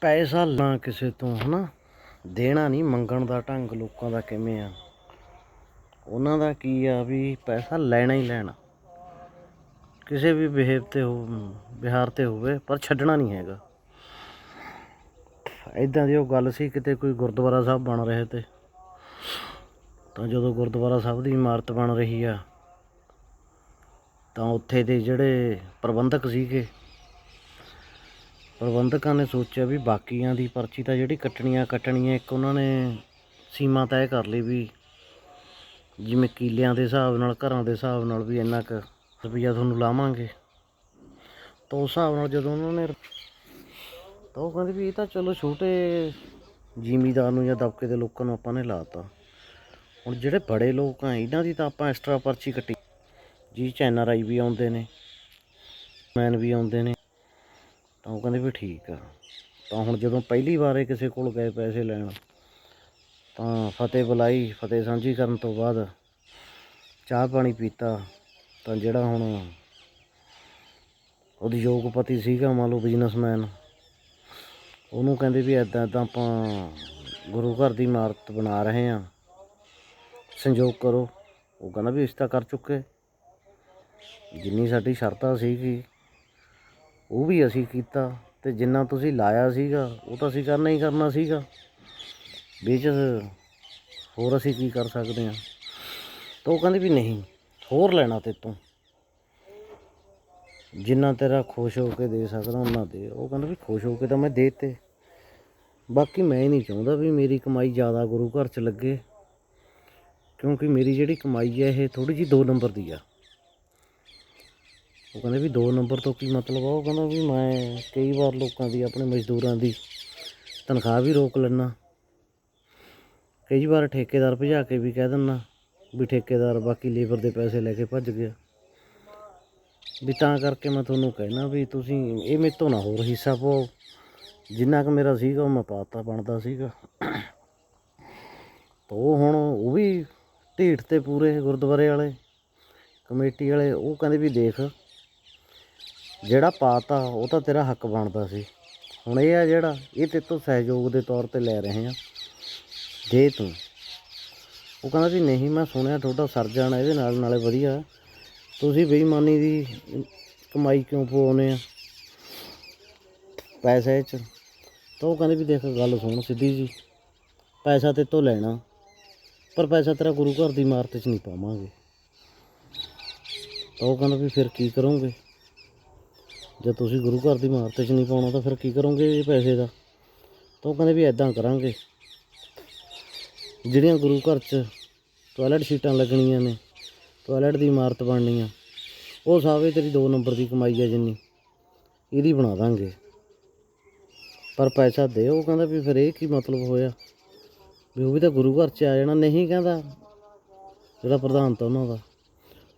ਪੈਸਾ ਲਾਂ ਕਿਸੇ ਤੋਂ, ਹਨਾ? ਦੇਣਾ ਨਹੀਂ ਮੰਗਣ ਦਾ ਢੰਗ ਲੋਕਾਂ ਦਾ ਕਿਵੇਂ ਆ? ਉਹਨਾਂ ਦਾ ਕੀ ਆ ਵੀ ਪੈਸਾ ਲੈਣਾ ਹੀ ਲੈਣਾ। ਕਿਸੇ ਵੀ ਬਿਹੇਵ ਤੇ ਹੋ, ਵਿਹਾਰ ਤੇ ਹੋਵੇ, ਪਰ ਛੱਡਣਾ ਨਹੀਂ ਹੈਗਾ। ਇਦਾਂ ਦੀ ਉਹ ਗੱਲ ਸੀ, ਕਿਤੇ ਕੋਈ ਗੁਰਦੁਆਰਾ ਸਾਹਿਬ ਬਣ ਰਹੇ ਤੇ। ਤਾਂ ਜਦੋਂ ਗੁਰਦੁਆਰਾ ਸਾਹਿਬ ਦੀ ਇਮਾਰਤ ਬਣ ਰਹੀ ਆ, ਤਾਂ ਉੱਥੇ ਦੇ ਜਿਹੜੇ ਪ੍ਰਬੰਧਕ ਸੀਗੇ ਪ੍ਰਬੰਧਕਾਂ ਨੇ ਸੋਚਿਆ ਵੀ ਬਾਕੀਆਂ ਦੀ ਪਰਚੀ ਤਾਂ ਜਿਹੜੀ ਕੱਟਣੀਆਂ ਕੱਟਣੀਆਂ, ਇੱਕ ਉਹਨਾਂ ਨੇ ਸੀਮਾ ਤੈਅ ਕਰ ਲਈ ਵੀ ਜਿਵੇਂ ਕੀਲਿਆਂ ਦੇ ਹਿਸਾਬ ਨਾਲ, ਘਰਾਂ ਦੇ ਹਿਸਾਬ ਨਾਲ ਵੀ ਇੰਨਾ ਕੁ ਰੁਪਈਆ ਤੁਹਾਨੂੰ ਲਾਵਾਂਗੇ। ਤਾਂ ਉਸ ਹਿਸਾਬ ਨਾਲ ਜਦੋਂ ਉਹਨਾਂ ਨੇ ਤਾਂ ਉਹ ਕਹਿੰਦੇ ਵੀ ਇਹ ਤਾਂ ਚਲੋ ਛੋਟੇ ਜ਼ਿਮੀਦਾਰ ਨੂੰ ਜਾਂ ਦਬਕੇ ਦੇ ਲੋਕਾਂ ਨੂੰ ਆਪਾਂ ਨੇ ਲਾਤਾ। ਹੁਣ ਜਿਹੜੇ ਬੜੇ ਲੋਕ ਆ, ਇਹਨਾਂ ਦੀ ਤਾਂ ਆਪਾਂ ਐਕਸਟਰਾ ਪਰਚੀ ਕੱਟੀ। ਜੀ ਚ ਐਨ ਆਰ ਆਈ ਵੀ ਆਉਂਦੇ ਨੇ, ਮੈਨ ਵੀ ਆਉਂਦੇ ਨੇ। ਉਹ ਕਹਿੰਦੇ ਵੀ ਠੀਕ ਆ। ਤਾਂ ਹੁਣ ਜਦੋਂ ਪਹਿਲੀ ਵਾਰ ਕਿਸੇ ਕੋਲ ਗਏ ਪੈਸੇ ਲੈਣ, ਤਾਂ ਫਤਿਹ ਬੁਲਾਈ, ਫਤਿਹ ਸਾਂਝੀ ਕਰਨ ਤੋਂ ਬਾਅਦ ਚਾਹ ਪਾਣੀ ਪੀਤਾ, ਤਾਂ ਜਿਹੜਾ ਹੁਣ ਉਦਯੋਗਪਤੀ ਸੀਗਾ ਮੰਨ ਲਓ ਬਿਜ਼ਨਸਮੈਨ ਉਹਨੂੰ ਕਹਿੰਦੇ ਵੀ ਐਦਾਂ ਐਦਾਂ ਆਪਾਂ ਗੁਰੂ ਘਰ ਦੀ ਇਮਾਰਤ ਬਣਾ ਰਹੇ ਹਾਂ। ਸੰਯੋਗ ਕਰੋ। ਉਹ ਕਹਿੰਦਾ ਵੀ ਇਸ ਤਾਂ ਕਰ ਚੁੱਕੇ। ਜਿੰਨੀ ਸਾਡੀ ਸ਼ਰਤਾਂ ਸੀਗੀ ਉਹ ਵੀ ਅਸੀਂ ਕੀਤਾ ਤੇ ਜਿੰਨਾ ਤੁਸੀਂ ਲਾਇਆ ਸੀਗਾ, ਉਹ ਤਾਂ ਅਸੀਂ ਕਰਨਾ ਹੀ ਕਰਨਾ ਸੀਗਾ। ਵਿੱਚ ਹੋਰ ਅਸੀਂ ਕੀ ਕਰ ਸਕਦੇ ਹਾਂ? ਤਾਂ ਉਹ ਕਹਿੰਦੇ ਵੀ ਨਹੀਂ, ਹੋਰ ਲੈਣਾ ਤੇ ਤੋਂ। ਜਿੰਨਾ ਤੇਰਾ ਖੁਸ਼ ਹੋ ਕੇ ਦੇ ਸਕਦਾ, ਉਹਨਾਂ ਦੇ। ਉਹ ਕਹਿੰਦਾ ਵੀ ਖੁਸ਼ ਹੋ ਕੇ ਤਾਂ ਮੈਂ ਦੇ ਤੇ ਬਾਕੀ ਮੈਂ ਨਹੀਂ ਚਾਹੁੰਦਾ ਵੀ ਮੇਰੀ ਕਮਾਈ ਜ਼ਿਆਦਾ ਗੁਰੂ ਘਰ ਚ ਲੱਗੇ, ਕਿਉਂਕਿ ਮੇਰੀ ਜਿਹੜੀ ਕਮਾਈ ਹੈ, ਇਹ ਥੋੜੀ ਜਿਹੀ ਦੋ ਨੰਬਰ ਦੀ ਆ। ਉਹ ਕਹਿੰਦੇ ਵੀ ਦੋ ਨੰਬਰ ਤੋਂ ਕੀ ਮਤਲਬ ਆ, ਉਹ ਕਹਿੰਦਾ ਵੀ ਮੈਂ ਕਈ ਵਾਰ ਲੋਕਾਂ ਦੀ, ਆਪਣੇ ਮਜ਼ਦੂਰਾਂ ਦੀ ਤਨਖਾਹ ਵੀ ਰੋਕ ਲੈਣਾ ਕਈ ਵਾਰ ਠੇਕੇਦਾਰ ਭਜਾ ਕੇ ਵੀ ਕਹਿ ਦਿੰਦਾ ਵੀ ਠੇਕੇਦਾਰ ਬਾਕੀ ਲੇਬਰ ਦੇ ਪੈਸੇ ਲੈ ਕੇ ਭੱਜ ਗਿਆ। ਵੀ ਤਾਂ ਕਰਕੇ ਮੈਂ ਤੁਹਾਨੂੰ ਕਹਿਣਾ ਵੀ ਤੁਸੀਂ ਇਹ ਮੇਰੇ ਤੋਂ ਨਾ ਹੋਰ ਹਿੱਸਾ ਪਾਓ। ਜਿੰਨਾ ਕੁ ਮੇਰਾ ਸੀਗਾ, ਉਹ ਮੈਂ ਪਾਤਾ, ਬਣਦਾ ਸੀਗਾ। ਤਾਂ ਉਹ ਹੁਣ ਉਹ ਵੀ ਢੀਠ ਤੇ ਪੂਰੇ ਗੁਰਦੁਆਰੇ ਵਾਲੇ, ਕਮੇਟੀ ਵਾਲੇ, ਉਹ ਕਹਿੰਦੇ ਵੀ ਦੇਖ ਜਿਹੜਾ ਪਾਤਾ, ਉਹ ਤਾਂ ਤੇਰਾ ਹੱਕ ਬਣਦਾ ਸੀ। ਹੁਣ ਇਹ ਆ ਜਿਹੜਾ, ਇਹ ਤੇ ਤੋਂ ਸਹਿਯੋਗ ਦੇ ਤੌਰ ਤੇ ਲੈ ਰਹੇ ਆ। ਦੇ ਤੂੰ। ਉਹ ਕਹਿੰਦਾ ਜੀ ਨਹੀਂ, ਮੈਂ ਸੁਣਿਆ ਤੁਹਾਡਾ ਸਰ ਜਾਣਾ ਇਹਦੇ ਨਾਲ, ਨਾਲੇ ਵਧੀਆ। ਤੁਸੀਂ ਬੇਈਮਾਨੀ ਦੀ ਕਮਾਈ ਕਿਉਂ ਪਵਾਉਂਦੇ ਆ? ਪੈਸੇ ਚ। ਤਾਂ ਉਹ ਕਹਿੰਦੇ ਵੀ ਦੇਖ, ਗੱਲ ਸੁਣ ਸਿੱਧੀ ਜੀ। ਪੈਸਾ ਤੇ ਤੋਂ ਲੈਣਾ। ਪਰ ਪੈਸਾ ਤੇਰਾ ਗੁਰੂ ਘਰ ਦੀ ਇਮਾਰਤ 'ਚ ਨਹੀਂ ਪਾਵਾਂਗੇ। ਤਾਂ ਉਹ ਕਹਿੰਦਾ ਵੀ ਫਿਰ ਕੀ ਕਰੋਗੇ? ਜੇ ਤੁਸੀਂ ਗੁਰੂ ਘਰ ਦੀ ਇਮਾਰਤ 'ਚ ਨਹੀਂ ਪਾਉਣਾ ਤਾਂ ਫਿਰ ਕੀ ਕਰੋਗੇ ਇਹ ਪੈਸੇ ਦਾ? ਤਾਂ ਉਹ ਕਹਿੰਦੇ ਵੀ ਐਦਾਂ ਕਰਾਂਗੇ। ਜਿਹੜੀਆਂ ਗੁਰੂ ਘਰ 'ਚ ਟਾਇਲਟ ਸ਼ੀਟਾਂ ਲੱਗਣੀਆਂ ਨੇ ਟਾਇਲਟ ਦੀ ਇਮਾਰਤ ਬਣਨੀ ਆ, ਉਹ ਸਾਵੇ ਤੇਰੀ 2 ਨੰਬਰ ਦੀ ਕਮਾਈ ਆ ਜਿੰਨੀ। ਇਹਦੀ ਬਣਾ ਦਾਂਗੇ। ਪਰ ਪੈਸਾ ਦੇ, ਉਹ ਕਹਿੰਦਾ ਵੀ ਫਿਰ ਇਹ ਕੀ ਮਤਲਬ ਹੋਇਆ? ਵੀ ਉਹ ਵੀ ਤਾਂ ਗੁਰੂ ਘਰ 'ਚ ਆ ਜਾਣਾ, ਨਹੀਂ ਕਹਿੰਦਾ। ਜਿਹੜਾ ਪ੍ਰਧਾਨ ਤਾਂ ਉਹਨਾਂ ਦਾ।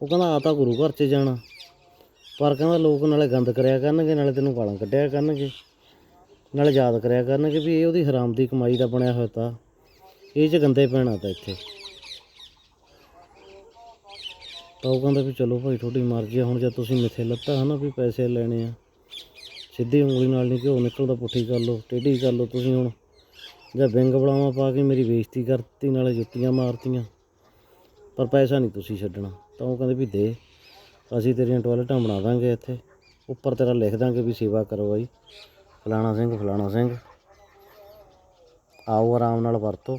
ਉਹ ਕਹਿੰਦਾ ਆ ਤਾਂ ਗੁਰੂ ਘਰ 'ਚ ਜਾਣਾ। ਪਰ ਕਹਿੰਦਾ ਲੋਕ ਨਾਲੇ ਗੰਦ ਕਰਿਆ ਕਰਨਗੇ, ਨਾਲੇ ਤੈਨੂੰ ਗਾਲਾਂ ਕੱਢਿਆ ਕਰਨਗੇ। ਨਾਲੇ ਯਾਦ ਕਰਿਆ ਕਰਨਗੇ ਵੀ ਇਹ ਉਹਦੀ ਹਰਾਮ ਦੀ ਕਮਾਈ ਦਾ ਬਣਿਆ ਹੋਇਆ ਤਾਂ। ਇਹ 'ਚ ਗੰਦੇ ਪੈਣਾ ਤਾਂ ਇੱਥੇ। ਤਾਂ ਉਹ ਕਹਿੰਦਾ ਵੀ ਚਲੋ ਭਾਈ, ਤੁਹਾਡੀ ਮਰਜ਼ੀ ਆ। ਹੁਣ ਜੇ ਤੁਸੀਂ ਮਿੱਥੇ ਲੱਤਾ ਹਨਾ ਵੀ ਪੈਸੇ ਲੈਣੇ ਆ। ਸਿੱਧੀ ਉਂਗਲੀ ਨਾਲ ਨਹੀਂ ਘਿਓ ਨਿਕਲਦਾ, ਪੁੱਠੀ ਕਰ ਲਓ, ਟੇਢੀ ਕਰ ਲਓ ਤੁਸੀਂ ਹੁਣ। ਜਾਂ ਵਿੰਗ ਬਲਾਵਾਂ ਪਾ ਕੇ ਮੇਰੀ ਬੇਇੱਜ਼ਤੀ ਕਰਤੀ, ਨਾਲੇ ਜੁੱਤੀਆਂ ਮਾਰਤੀਆਂ। ਪਰ ਪੈਸਾ ਨਹੀਂ ਤੁਸੀਂ ਛੱਡਣਾ। ਤਾਂ ਉਹ ਕਹਿੰਦੇ ਵੀ ਦੇ। ਅਸੀਂ ਤੇਰੀਆਂ ਟਾਇਲਟਾਂ ਬਣਾ ਦਾਂਗੇ ਇੱਥੇ। ਉੱਪਰ ਤੇਰਾ ਲਿਖ ਦਾਂਗੇ ਵੀ ਸੇਵਾ ਕਰੋ ਬਾਈ। ਫਲਾਣਾ ਸਿੰਘ ਫਲਾਣਾ ਸਿੰਘ। ਆਓ ਆਰਾਮ ਨਾਲ ਵਰਤੋ।